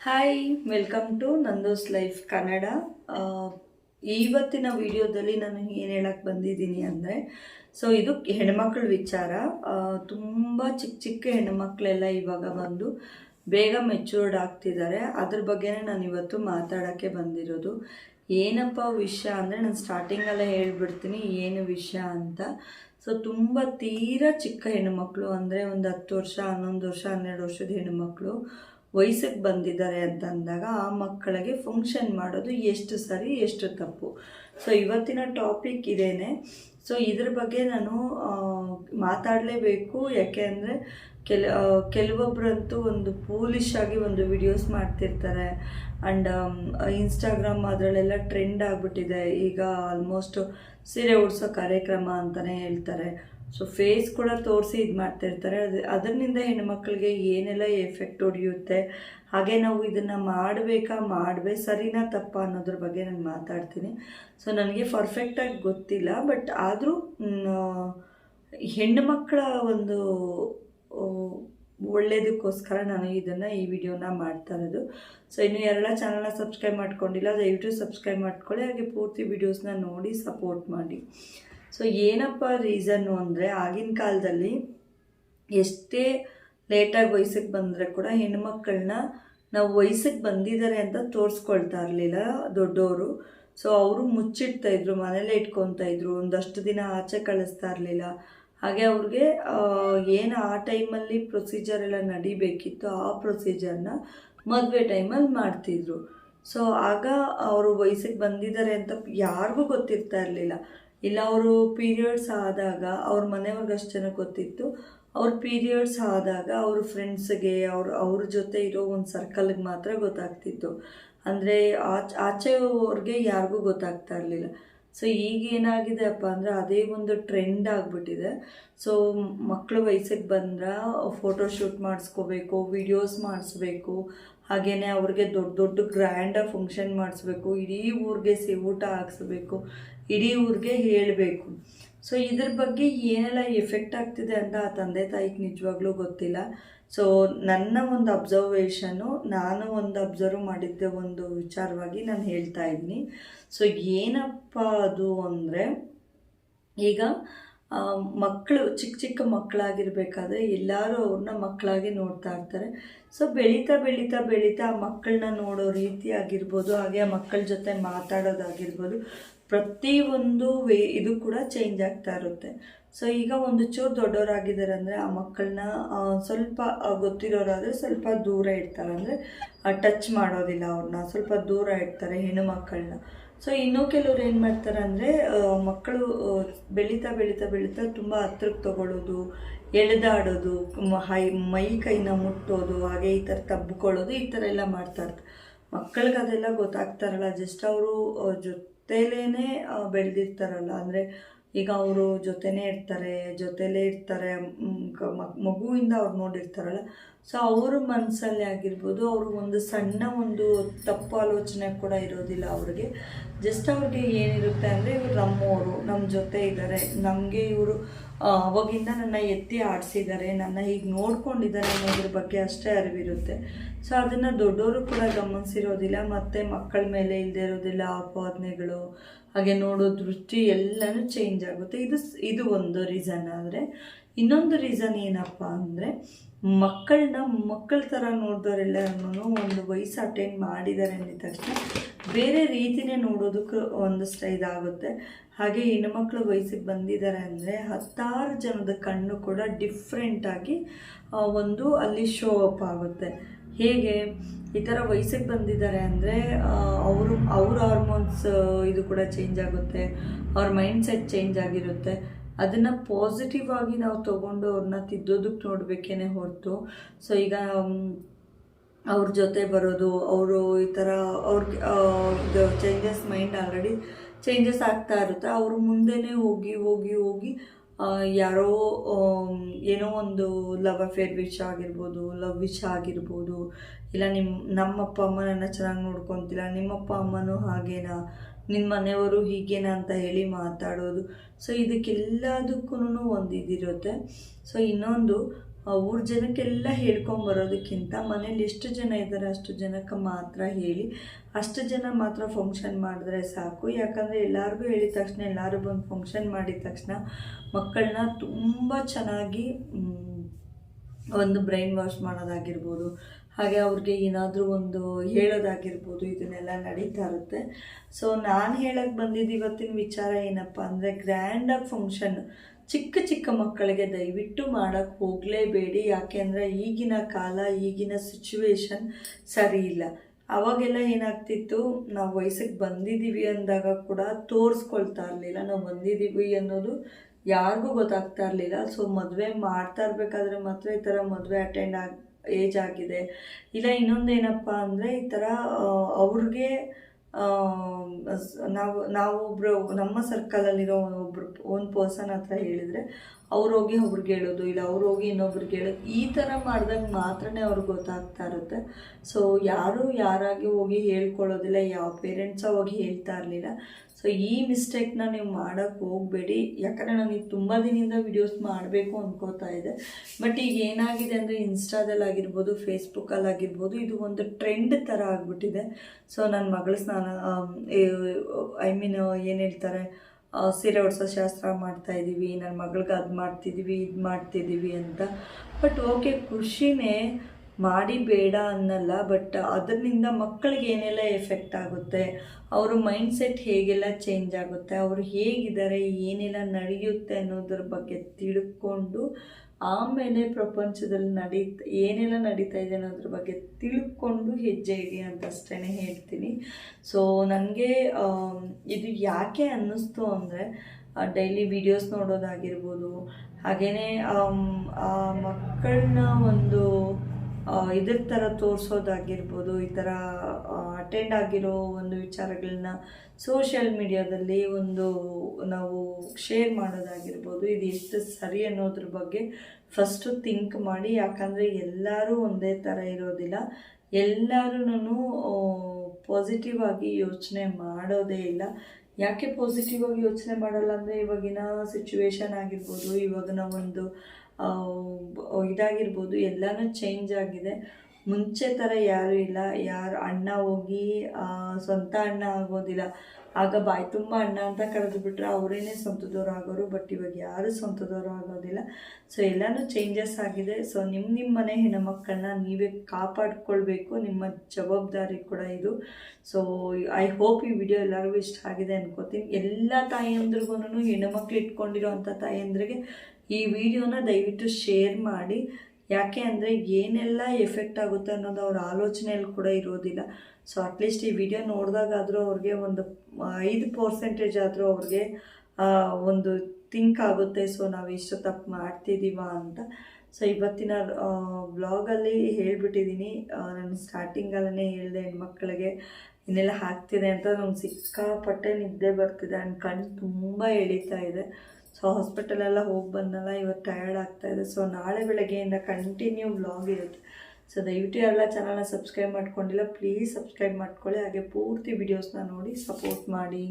Hi welcome to Nandos life Kannada ಇವತ್ತಿನ ವಿಡಿಯೋದಲ್ಲಿ ನಾನು ಏನು ಹೇಳಕ್ಕೆ ಬಂದಿದ್ದೀನಿ ಅಂದರೆ ಸೊ ಇದು ಹೆಣ್ಮಕ್ಳ ವಿಚಾರ. ತುಂಬ ಚಿಕ್ಕ ಚಿಕ್ಕ ಹೆಣ್ಮಕ್ಳೆಲ್ಲ ಇವಾಗ ಬಂದು ಬೇಗ ಮೆಚೂರ್ಡ್ ಆಗ್ತಿದ್ದಾರೆ. ಅದ್ರ ಬಗ್ಗೆನೇ ನಾನು ಇವತ್ತು ಮಾತಾಡೋಕ್ಕೆ ಬಂದಿರೋದು. ಏನಪ್ಪ ವಿಷಯ ಅಂದರೆ, ನಾನು ಸ್ಟಾರ್ಟಿಂಗಲ್ಲೇ ಹೇಳ್ಬಿಡ್ತೀನಿ ಏನು ವಿಷಯ ಅಂತ. ಸೊ ತುಂಬ ತೀರಾ ಚಿಕ್ಕ ಹೆಣ್ಣುಮಕ್ಕಳು ಅಂದರೆ ಒಂದು ಹತ್ತು ವರ್ಷ, ಹನ್ನೊಂದು ವರ್ಷ, ಹನ್ನೆರಡು ವರ್ಷದ ಹೆಣ್ಣುಮಕ್ಕಳು ವಯಸ್ಸಿಗೆ ಬಂದಿದ್ದಾರೆ ಅಂತಂದಾಗ ಆ ಮಕ್ಕಳಿಗೆ ಫಂಕ್ಷನ್ ಮಾಡೋದು ಎಷ್ಟು ಸರಿ, ಎಷ್ಟು ತಪ್ಪು. ಸೊ ಇವತ್ತಿನ ಟಾಪಿಕ್ ಇದೇನೆ. ಸೊ ಇದ್ರ ಬಗ್ಗೆ ನಾನು ಮಾತಾಡಲೇಬೇಕು. ಯಾಕೆ ಅಂದರೆ, ಕೆಲ ಕೆಲವೊಬ್ಬರಂತೂ ಒಂದು ಪೋಲಿಶ್ ಆಗಿ ಒಂದು ವಿಡಿಯೋಸ್ ಮಾಡ್ತಿರ್ತಾರೆ. ಆ್ಯಂಡ್ ಇನ್ಸ್ಟಾಗ್ರಾಮ್ ಅದರಲ್ಲೆಲ್ಲ ಟ್ರೆಂಡ್ ಆಗಿಬಿಟ್ಟಿದೆ. ಈಗ ಆಲ್ಮೋಸ್ಟ್ ಸೀರೆ ಉಡ್ಸೋ ಕಾರ್ಯಕ್ರಮ ಅಂತಲೇ ಹೇಳ್ತಾರೆ. ಸೊ ಫೇಸ್ ಕೂಡ ತೋರಿಸಿ ಇದು ಮಾಡ್ತಿರ್ತಾರೆ ಅದು ಅದರಿಂದ ಹೆಣ್ಮಕ್ಳಿಗೆ ಏನೆಲ್ಲ ಎಫೆಕ್ಟ್ ಹೊಡೆಯುತ್ತೆ? ಹಾಗೆ ನಾವು ಇದನ್ನು ಮಾಡಬೇಕಾ? ಮಾಡಬೇ ಸರಿನಾ ತಪ್ಪ ಅನ್ನೋದ್ರ ಬಗ್ಗೆ ನಾನು ಮಾತಾಡ್ತೀನಿ. ಸೊ ನನಗೆ ಪರ್ಫೆಕ್ಟಾಗಿ ಗೊತ್ತಿಲ್ಲ. ಬಟ್ ಆದರೂ ಹೆಣ್ಣು ಮಕ್ಕಳ ಒಂದು ಒಳ್ಳೇದಕ್ಕೋಸ್ಕರ ನಾನು ಇದನ್ನು ಈ ವಿಡಿಯೋನ ಮಾಡ್ತಾ ಇರೋದು. ಸೊ ಇನ್ನು ಯಾರೆಲ್ಲ ಚಾನಲ್ನ ಸಬ್ಸ್ಕ್ರೈಬ್ ಮಾಡ್ಕೊಂಡಿಲ್ಲ, ದಯವಿಟ್ಟು ಸಬ್ಸ್ಕ್ರೈಬ್ ಮಾಡ್ಕೊಳ್ಳಿ. ಹಾಗೆ ಪೂರ್ತಿ ವಿಡಿಯೋಸ್ನ ನೋಡಿ ಸಪೋರ್ಟ್ ಮಾಡಿ. ಸೊ ಏನಪ್ಪ ರೀಸನ್ನು ಅಂದರೆ ಆಗಿನ ಕಾಲದಲ್ಲಿ ಎಷ್ಟೇ ಲೇಟಾಗಿ ವಯಸ್ಸಿಗೆ ಬಂದರೆ ಕೂಡ ಹೆಣ್ಮಕ್ಳನ್ನ ನಾವು ವಯಸ್ಸಿಗೆ ಬಂದಿದ್ದಾರೆ ಅಂತ ತೋರಿಸ್ಕೊಳ್ತಾ ಇರಲಿಲ್ಲ ದೊಡ್ಡವರು ಸೊ ಅವರು ಮುಚ್ಚಿಡ್ತಾ ಇದ್ರು, ಮನೇಲೇ ಇಟ್ಕೊತಾ ಇದ್ರು, ಒಂದಷ್ಟು ದಿನ ಆಚೆ ಕಳಿಸ್ತಾ ಇರಲಿಲ್ಲ. ಹಾಗೆ ಅವ್ರಿಗೆ ಏನು ಆ ಟೈಮಲ್ಲಿ ಪ್ರೊಸೀಜರ್ ಎಲ್ಲ ನಡಿಬೇಕಿತ್ತು, ಆ ಪ್ರೊಸೀಜರ್ನ ಮದುವೆ ಟೈಮಲ್ಲಿ ಮಾಡ್ತಿದ್ರು. ಸೊ ಆಗ ಅವರು ವಯಸ್ಸಿಗೆ ಬಂದಿದ್ದಾರೆ ಅಂತ ಯಾರಿಗೂ ಗೊತ್ತಿರ್ತಾ ಇರಲಿಲ್ಲ. ಇಲ್ಲ, ಅವರು ಪೀರಿಯಡ್ಸ್ ಆದಾಗ ಅವ್ರ ಮನೆಯವ್ರಿಗೆ ಅಷ್ಟು ಜನ ಗೊತ್ತಿತ್ತು. ಅವ್ರ ಪೀರಿಯಡ್ಸ್ ಆದಾಗ ಅವ್ರ ಫ್ರೆಂಡ್ಸ್ಗೆ ಅವ್ರ ಅವ್ರ ಜೊತೆ ಇರೋ ಒಂದು ಸರ್ಕಲ್ಗೆ ಮಾತ್ರ ಗೊತ್ತಾಗ್ತಿತ್ತು. ಅಂದರೆ ಆಚೆ ಆಚೆಯವ್ರಿಗೆ ಯಾರಿಗೂ ಗೊತ್ತಾಗ್ತಾ ಇರಲಿಲ್ಲ. ಸೊ ಈಗ ಏನಾಗಿದೆ ಅಪ್ಪ ಅಂದರೆ ಅದೇ ಒಂದು ಟ್ರೆಂಡ್ ಆಗಿಬಿಟ್ಟಿದೆ. ಸೊ ಮಕ್ಕಳು ವಯಸ್ಸಿಗೆ ಬಂದ್ರೆ ಫೋಟೋಶೂಟ್ ಮಾಡಿಸ್ಕೋಬೇಕು ವಿಡಿಯೋಸ್ ಮಾಡಿಸ್ಬೇಕು. ಹಾಗೆಯೇ ಅವ್ರಿಗೆ ದೊಡ್ಡ ದೊಡ್ಡ ಗ್ರ್ಯಾಂಡಾಗಿ ಫಂಕ್ಷನ್ ಮಾಡಿಸ್ಬೇಕು. ಇಡೀ ಊರಿಗೆ ಸಿ ಊಟ ಹಾಕ್ಸ್ಬೇಕು. ಇಡೀ ಊರಿಗೆ ಹೇಳಬೇಕು. ಸೊ ಇದ್ರ ಬಗ್ಗೆ ಏನೆಲ್ಲ ಎಫೆಕ್ಟ್ ಆಗ್ತಿದೆ ಅಂತ ಆ ತಂದೆ ತಾಯಿಗೆ ನಿಜವಾಗ್ಲೂ ಗೊತ್ತಿಲ್ಲ. ಸೊ ನನ್ನ ಒಂದು ಅಬ್ಸರ್ವೇಷನ್ನು ನಾನು ಒಂದು ಅಬ್ಸರ್ವ್ ಮಾಡಿದ್ದ ಒಂದು ವಿಚಾರವಾಗಿ ನಾನು ಹೇಳ್ತಾ ಇದ್ದೀನಿ ಸೊ ಏನಪ್ಪ ಅದು ಅಂದರೆ, ಈಗ ಮಕ್ಕಳು ಚಿಕ್ಕ ಚಿಕ್ಕ ಮಕ್ಕಳಾಗಿರ್ಬೇಕಾದ್ರೆ ಎಲ್ಲರೂ ಅವ್ರನ್ನ ಮಕ್ಕಳಾಗಿ ನೋಡ್ತಾ ಇರ್ತಾರೆ. ಸೊ ಬೆಳೀತಾ ಬೆಳೀತಾ ಬೆಳೀತಾ ಆ ಮಕ್ಕಳನ್ನ ನೋಡೋ ರೀತಿ ಆಗಿರ್ಬೋದು, ಹಾಗೆ ಆ ಮಕ್ಕಳ ಜೊತೆ ಮಾತಾಡೋದಾಗಿರ್ಬೋದು ಪ್ರತಿಯೊಂದು ವೇ ಇದು ಕೂಡ ಚೇಂಜ್ ಆಗ್ತಾ ಇರುತ್ತೆ. ಸೊ ಈಗ ಒಂದು ಚೂರು ದೊಡ್ಡವರಾಗಿದ್ದಾರೆ ಅಂದರೆ ಆ ಮಕ್ಕಳನ್ನ ಸ್ವಲ್ಪ ಗೊತ್ತಿರೋರಾದರೆ ಸ್ವಲ್ಪ ದೂರ ಇಡ್ತಾರೆ ಅಂದರೆ ಟಚ್ ಮಾಡೋದಿಲ್ಲ ಅವ್ರನ್ನ ಸ್ವಲ್ಪ ದೂರ ಇಡ್ತಾರೆ ಹೆಣ್ಣು ಮಕ್ಕಳನ್ನ ಸೊ ಇನ್ನೂ ಕೆಲವ್ರು ಏನು ಮಾಡ್ತಾರೆ ಅಂದರೆ ಮಕ್ಕಳು ಬೆಳೀತಾ ಬೆಳೀತಾ ಬೆಳೀತಾ ತುಂಬ ಹತ್ರಕ್ಕೆ ತಗೊಳ್ಳೋದು ಎಳೆದಾಡೋದು ಹೈ, ಮೈ ಕೈನ ಮುಟ್ಟೋದು, ಹಾಗೆ ಈ ಥರ ತಬ್ಬಿಕೊಳ್ಳೋದು ಈ ಥರ ಎಲ್ಲ ಮಾಡ್ತಾ ಇರ್ತಾರೆ. ಮಕ್ಕಳಿಗೆ ಅದೆಲ್ಲ ಗೊತ್ತಾಗ್ತಾರಲ್ಲ ಜಸ್ಟ್ ಅವರು ಜೊತೆಲೇ ಬೆಳೆದಿರ್ತಾರಲ್ಲ. ಅಂದರೆ ಈಗ ಅವರು ಜೊತೆನೇ ಇರ್ತಾರೆ, ಜೊತೆಲೇ ಇರ್ತಾರೆ ಮಗುವಿಂದ ಅವ್ರು ನೋಡಿರ್ತಾರಲ್ಲ. ಸೊ ಅವ್ರ ಮನಸ್ಸಲ್ಲೇ ಆಗಿರ್ಬೋದು, ಅವರು ಒಂದು ಸಣ್ಣ ಒಂದು ತಪ್ಪು ಆಲೋಚನೆ ಕೂಡ ಇರೋದಿಲ್ಲ ಅವ್ರಿಗೆ. ಜಸ್ಟ್ ಅವ್ರಿಗೆ ಏನಿರುತ್ತೆ ಅಂದರೆ, ಇವರು ನಮ್ಮವರು ನಮ್ಮ ಜೊತೆ ಇದ್ದಾರೆ ನಮಗೆ ಇವರು ಅವಾಗಿಂದ ನನ್ನ ಎತ್ತಿ ಆಡಿಸಿದ್ದಾರೆ, ನನ್ನ ಈಗ ನೋಡ್ಕೊಂಡಿದ್ದಾರೆ ಅನ್ನೋದ್ರ ಬಗ್ಗೆ ಅಷ್ಟೇ ಅರಿವಿರುತ್ತೆ. ಸೊ ಅದನ್ನು ದೊಡ್ಡವರು ಕೂಡ ಗಮನಿಸಿರೋದಿಲ್ಲ, ಮತ್ತು ಮಕ್ಕಳ ಮೇಲೆ ಇಲ್ಲದೆ ಇರೋದಿಲ್ಲ ಆಪಾದನೆಗಳು, ಹಾಗೆ ನೋಡೋ ದೃಷ್ಟಿ ಎಲ್ಲನೂ ಚೇಂಜ್ ಆಗುತ್ತೆ. ಇದು ಇದು ಒಂದು ರೀಸನ್ ಆದರೆ ಇನ್ನೊಂದು ರೀಸನ್ ಏನಪ್ಪ ಅಂದರೆ ಮಕ್ಕಳನ್ನ ಮಕ್ಕಳ ಥರ ನೋಡಿದವರೆಲ್ಲರೂ ಒಂದು ವಯಸ್ಸು ಅಟೆಂಡ್ ಮಾಡಿದ್ದಾರೆ ಅಂದಿದ ತಕ್ಷಣ ಬೇರೆ ರೀತಿನೇ ನೋಡೋದಕ್ಕೆ ಒಂದಷ್ಟು ಇದಾಗುತ್ತೆ. ಹಾಗೆ ಹೆಣ್ಣುಮಕ್ಳು ವಯಸ್ಸಿಗೆ ಬಂದಿದ್ದಾರೆ ಅಂದರೆ ಹತ್ತಾರು ಜನದ ಕಣ್ಣು ಕೂಡ ಡಿಫ್ರೆಂಟಾಗಿ ಒಂದು ಅಲ್ಲಿ ಶೋ ಅಪ್ ಆಗುತ್ತೆ. ಹೇಗೆ? ಈ ಥರ ವಯಸ್ಸಿಗೆ ಬಂದಿದ್ದಾರೆ ಅಂದರೆ ಅವರು, ಅವ್ರ ಹಾರ್ಮೋನ್ಸ್ ಇದು ಕೂಡ ಚೇಂಜ್ ಆಗುತ್ತೆ. ಅವ್ರ ಮೈಂಡ್ ಸೆಟ್ ಚೇಂಜ್ ಆಗಿರುತ್ತೆ. ಅದನ್ನು ಪಾಸಿಟಿವ್ ಆಗಿ ನಾವು ತೊಗೊಂಡು ಅವ್ರನ್ನ ತಿದ್ದೋದಕ್ಕೆ ನೋಡಬೇಕೇನೆ ಹೊರತು. ಸೊ ಈಗ ಅವ್ರ ಜೊತೆ ಬರೋದು, ಅವರು ಈ ಥರ ಅವ್ರಿಗೆ ಇದು ಚೇಂಜಸ್ ಮೈಂಡ್ ಆಲ್ರೆಡಿ ಚೇಂಜಸ್ ಆಗ್ತಾ ಇರುತ್ತೆ. ಅವರು ಮುಂದೆನೇ ಹೋಗಿ ಹೋಗಿ ಹೋಗಿ ಯಾರೋ ಏನೋ ಒಂದು ಲವ್ ಅಫೇರ್ ವಿಷಯ ಆಗಿರ್ಬೋದು ಲವ್ ವಿಷಯ ಆಗಿರ್ಬೋದು. ಇಲ್ಲ ನಿಮ್ಮ ನಮ್ಮಪ್ಪ ಅಮ್ಮ ನನ್ನ ಚೆನ್ನಾಗಿ ನೋಡ್ಕೊತಿಲ್ಲ ನಿಮ್ಮ ಅಪ್ಪ ಅಮ್ಮನೂ ಹಾಗೇನಾ? ನಿಮ್ಮ ಮನೆಯವರು ಹೀಗೇನಾ ಅಂತ ಹೇಳಿ ಮಾತಾಡೋದು. ಸೊ ಇದಕ್ಕೆಲ್ಲದಕ್ಕೂ ಒಂದು ಇದಿರುತ್ತೆ. ಸೊ ಇನ್ನೊಂದು ಊರ ಜನಕ್ಕೆಲ್ಲ ಹೇಳ್ಕೊಂಬರೋದಕ್ಕಿಂತ ಮನೇಲಿ ಎಷ್ಟು ಜನ ಇದ್ದಾರೆ ಅಷ್ಟು ಜನಕ್ಕೆ ಮಾತ್ರ ಹೇಳಿ. ಅಷ್ಟು ಜನ ಮಾತ್ರ ಫಂಕ್ಷನ್ ಮಾಡಿದ್ರೆ ಸಾಕು. ಯಾಕಂದರೆ ಎಲ್ಲರಿಗೂ ಹೇಳಿದ ತಕ್ಷಣ, ಎಲ್ಲರೂ ಬಂದು ಫಂಕ್ಷನ್ ಮಾಡಿದ ತಕ್ಷಣ ಮಕ್ಕಳನ್ನ ತುಂಬ ಚೆನ್ನಾಗಿ ಒಂದು ಬ್ರೈನ್ ವಾಶ್ ಮಾಡೋದಾಗಿರ್ಬೋದು. ಹಾಗೆ ಅವ್ರಿಗೆ ಏನಾದರೂ ಒಂದು ಹೇಳೋದಾಗಿರ್ಬೋದು, ಇದನ್ನೆಲ್ಲ ನಡೀತಾ ಇರುತ್ತೆ. ಸೊ ನಾನು ಹೇಳಕ್ಕೆ ಬಂದಿದ್ದು ಇವತ್ತಿನ ವಿಚಾರ ಏನಪ್ಪ ಅಂದರೆ ಗ್ರ್ಯಾಂಡಾಗಿ ಫಂಕ್ಷನ್ ಚಿಕ್ಕ ಚಿಕ್ಕ ಮಕ್ಕಳಿಗೆ ದಯವಿಟ್ಟು ಮಾಡೋಕ್ಕೆ ಹೋಗಲೇಬೇಡಿ. ಯಾಕೆಂದರೆ ಈಗಿನ ಕಾಲ, ಈಗಿನ ಸಿಚುವೇಶನ್ ಸರಿ ಇಲ್ಲ. ಅವಾಗೆಲ್ಲ ಏನಾಗ್ತಿತ್ತು, ನಾವು ವಯಸ್ಸಿಗೆ ಬಂದಿದ್ದೀವಿ ಅಂದಾಗ ಕೂಡ ತೋರಿಸ್ಕೊಳ್ತಾ ಇರಲಿಲ್ಲ. ನಾವು ಬಂದಿದ್ದೀವಿ ಅನ್ನೋದು ಯಾರಿಗೂ ಗೊತ್ತಾಗ್ತಾ ಇರಲಿಲ್ಲ. ಸೊ ಮದುವೆ ಮಾಡ್ತಾ ಇರಬೇಕಾದ್ರೆ ಮಾತ್ರ ಈ ಥರ ಮದುವೆ ಅಟೆಂಡ್ ಆಗಿ ಏಜ್ ಆಗಿದೆ. ಇಲ್ಲ ಇನ್ನೊಂದೇನಪ್ಪ ಅಂದರೆ ಈ ಥರ ಅವ್ರಿಗೆ ನಾವು ನಾವೊಬ್ಬರು ನಮ್ಮ ಸರ್ಕಲಲ್ಲಿರೋ ಒಬ್ಬರು ಒಂದು ಪರ್ಸನ್ ಹತ್ರ ಹೇಳಿದರೆ ಅವ್ರು ಹೋಗಿ ಒಬ್ರಿಗೆ ಹೇಳೋದು ಇಲ್ಲ ಅವ್ರು ಹೋಗಿ ಇನ್ನೊಬ್ರಿಗೆ ಹೇಳೋದು ಈ ಥರ ಮಾಡಿದಾಗ ಮಾತ್ರನೇ ಅವ್ರಿಗೆ ಗೊತ್ತಾಗ್ತಾ ಇರುತ್ತೆ. ಸೊ ಯಾರು ಯಾರಾಗಿ ಹೋಗಿ ಹೇಳ್ಕೊಳ್ಳೋದಿಲ್ಲ, ಯಾವ ಪೇರೆಂಟ್ಸ ಹೋಗಿ ಹೇಳ್ತಾ ಇರಲಿಲ್ಲ. ಸೊ ಈ ಮಿಸ್ಟೇಕ್ನ ನೀವು ಮಾಡೋಕ್ಕೆ ಹೋಗಬೇಡಿ. ಯಾಕಂದರೆ ನನಗೆ ತುಂಬ ದಿನದಿಂದ ವಿಡಿಯೋಸ್ ಮಾಡಬೇಕು ಅಂದ್ಕೋತಾ ಇದೆ ಬಟ್ ಈಗ ಏನಾಗಿದೆ ಅಂದರೆ ಇನ್ಸ್ಟಾದಲ್ಲಿ ಆಗಿರ್ಬೋದು ಫೇಸ್ಬುಕ್ಕಲ್ಲಿ ಆಗಿರ್ಬೋದು, ಇದು ಒಂದು ಟ್ರೆಂಡ್ ಥರ ಆಗಿಬಿಟ್ಟಿದೆ. ಸೊ ನನ್ನ ಮಗಳ ಸ್ನಾನ ಐ ಮೀನ್ ಏನು ಹೇಳ್ತಾರೆ ಸೀರೆ ಉಡ್ಸೋ ಶಾಸ್ತ್ರ ಮಾಡ್ತಾಯಿದ್ದೀವಿ ನನ್ನ ಮಗಳಿಗೆ ಅದು ಮಾಡ್ತಿದ್ದೀವಿ ಇದು ಮಾಡ್ತಿದ್ದೀವಿ ಅಂತ. ಬಟ್ ಓಕೆ ಖುಷಿನೇ ಮಾಡಿ ಬೇಡ ಅನ್ನಲ್ಲ ಬಟ್ ಅದರಿಂದ ಮಕ್ಕಳಿಗೆ ಏನೆಲ್ಲ ಎಫೆಕ್ಟ್ ಆಗುತ್ತೆ? ಅವ್ರ ಮೈಂಡ್ ಸೆಟ್ ಹೇಗೆಲ್ಲ ಚೇಂಜ್ ಆಗುತ್ತೆ? ಅವರು ಹೇಗಿದ್ದಾರೆ, ಏನೆಲ್ಲ ನಡೆಯುತ್ತೆ ಅನ್ನೋದ್ರ ಬಗ್ಗೆ ತಿಳ್ಕೊಂಡು ಆಮೇಲೆ ಪ್ರಪಂಚದಲ್ಲಿ ನಡೀತ ಏನೆಲ್ಲ ನಡೀತಾ ಇದೆ ಅನ್ನೋದ್ರ ಬಗ್ಗೆ ತಿಳ್ಕೊಂಡು ಹೆಜ್ಜೆ ಇಡಿ ಅಂತ ಅಷ್ಟೇ ಹೇಳ್ತೀನಿ. ಸೊ ನನಗೆ ಇದು ಯಾಕೆ ಅನ್ನಿಸ್ತು ಅಂದರೆ ಡೈಲಿ ವಿಡಿಯೋಸ್ ನೋಡೋದಾಗಿರ್ಬೋದು ಹಾಗೆಯೇ ಮಕ್ಕಳನ್ನ ಒಂದು ಇದ್ರ ಥರ ತೋರಿಸೋದಾಗಿರ್ಬೋದು, ಈ ಥರ ಅಟೆಂಡ್ ಆಗಿರೋ ಒಂದು ವಿಚಾರಗಳನ್ನ ಸೋಷಿಯಲ್ ಮೀಡಿಯಾದಲ್ಲಿ ಒಂದು ನಾವು ಶೇರ್ ಮಾಡೋದಾಗಿರ್ಬೋದು. ಇದು ಎಷ್ಟು ಸರಿ ಅನ್ನೋದ್ರ ಬಗ್ಗೆ ಫಸ್ಟು ಥಿಂಕ್ ಮಾಡಿ, ಯಾಕಂದರೆ ಎಲ್ಲರೂ ಒಂದೇ ಥರ ಇರೋದಿಲ್ಲ. ಎಲ್ಲರೂ ಪಾಸಿಟಿವ್ ಆಗಿ ಯೋಚನೆ ಮಾಡೋದೇ ಇಲ್ಲ. ಯಾಕೆ ಪಾಸಿಟಿವ್ ಆಗಿ ಯೋಚನೆ ಮಾಡಲ್ಲ ಅಂದರೆ ಇವಾಗಿನ ಸಿಚುವೇಶನ್ ಆಗಿರ್ಬೋದು, ಇವಾಗಿನ ಒಂದು ಇದಾಗಿರ್ಬೋದು, ಎಲ್ಲನೂ ಚೇಂಜ್ ಆಗಿದೆ. ಮುಂಚೆ ಥರ ಯಾರೂ ಇಲ್ಲ. ಯಾರು ಅಣ್ಣ ಹೋಗಿ ಸ್ವಂತ ಅಣ್ಣ ಆಗೋದಿಲ್ಲ. ಆಗ ಬಾಯಿ ತುಂಬ ಅಣ್ಣ ಅಂತ ಕರೆದು ಬಿಟ್ಟರೆ ಅವರೇನೆ ಸ್ವಂತದವ್ರು ಆಗೋರು. ಬಟ್ ಇವಾಗ ಯಾರೂ ಸ್ವಂತದವರು ಆಗೋದಿಲ್ಲ. ಸೊ ಎಲ್ಲನೂ ಚೇಂಜಸ್ ಆಗಿದೆ. ಸೊ ನಿಮ್ಮ ನಿಮ್ಮ ಮನೆ ಹೆಣ್ಣುಮಕ್ಕಳನ್ನ ನೀವೇ ಕಾಪಾಡ್ಕೊಳ್ಬೇಕು. ನಿಮ್ಮ ಜವಾಬ್ದಾರಿ ಕೂಡ ಇದು. ಸೊ ಐ ಹೋಪ್ ಈ ವಿಡಿಯೋ ಎಲ್ಲರಿಗೂ ಇಷ್ಟ ಆಗಿದೆ ಅನ್ಕೋತೀನಿ. ಎಲ್ಲ ಹೆಣ್ಣು ಹೆಣ್ಣುಮಕ್ಳು ಇಟ್ಕೊಂಡಿರೋ ಅಂಥ ತಾಯಂದ್ರಿಗೆ ಈ ವಿಡಿಯೋನ ದಯವಿಟ್ಟು ಶೇರ್ ಮಾಡಿ. ಯಾಕೆ ಅಂದರೆ ಏನೆಲ್ಲ ಎಫೆಕ್ಟ್ ಆಗುತ್ತೆ ಅನ್ನೋದು ಅವ್ರ ಆಲೋಚನೆಯಲ್ಲಿ ಕೂಡ ಇರೋದಿಲ್ಲ. ಸೊ ಅಟ್ಲೀಸ್ಟ್ ಈ ವಿಡಿಯೋ ನೋಡಿದಾಗಾದರೂ ಅವ್ರಿಗೆ ಒಂದು ಐದು ಪರ್ಸೆಂಟೇಜ್ ಆದರೂ ಅವ್ರಿಗೆ ಒಂದು ಥಿಂಕ್ ಆಗುತ್ತೆ. ಸೊ ನಾವು ಇಷ್ಟು ತಪ್ಪು ಮಾಡ್ತಿದ್ದೀವ ಅಂತ. ಸೊ ಇವತ್ತಿನ ಬ್ಲಾಗಲ್ಲಿ ಹೇಳ್ಬಿಟ್ಟಿದ್ದೀನಿ ನಾನು ಸ್ಟಾರ್ಟಿಂಗಲ್ಲೇ ಹೇಳಿದೆ ಹೆಣ್ಮಕ್ಳಿಗೆ ಇನ್ನೆಲ್ಲ ಹಾಕ್ತಿದೆ ಅಂತ. ನಂಗೆ ಸಿಕ್ಕಾಪಟ್ಟೆ ನಿದ್ದೆ ಬರ್ತಿದೆ. ನನ್ನ ಕಣ್ಣು ತುಂಬ ಎಳಿತಾ ಇದೆ. ಸೊ ಹಾಸ್ಪಿಟಲೆಲ್ಲ ಹೋಗಿ ಬಂದಲ್ಲ ಇವತ್ತು ಟಯರ್ಡ್ ಆಗ್ತಾ ಇದೆ. ಸೊ ನಾಳೆ ಬೆಳಗ್ಗೆಯಿಂದ ಕಂಟಿನ್ಯೂ ಬ್ಲಾಗ್ ಇರುತ್ತೆ. ಸೊ ದಯವಿಟ್ಟು ಎಲ್ಲ ಚಾನಲ್ನ ಸಬ್ಸ್ಕ್ರೈಬ್ ಮಾಡ್ಕೊಂಡಿಲ್ಲ ಪ್ಲೀಸ್ ಸಬ್ಸ್ಕ್ರೈಬ್ ಮಾಡ್ಕೊಳ್ಳಿ. ಹಾಗೆ ಪೂರ್ತಿ ವಿಡಿಯೋಸ್ನ ನೋಡಿ ಸಪೋರ್ಟ್ ಮಾಡಿ.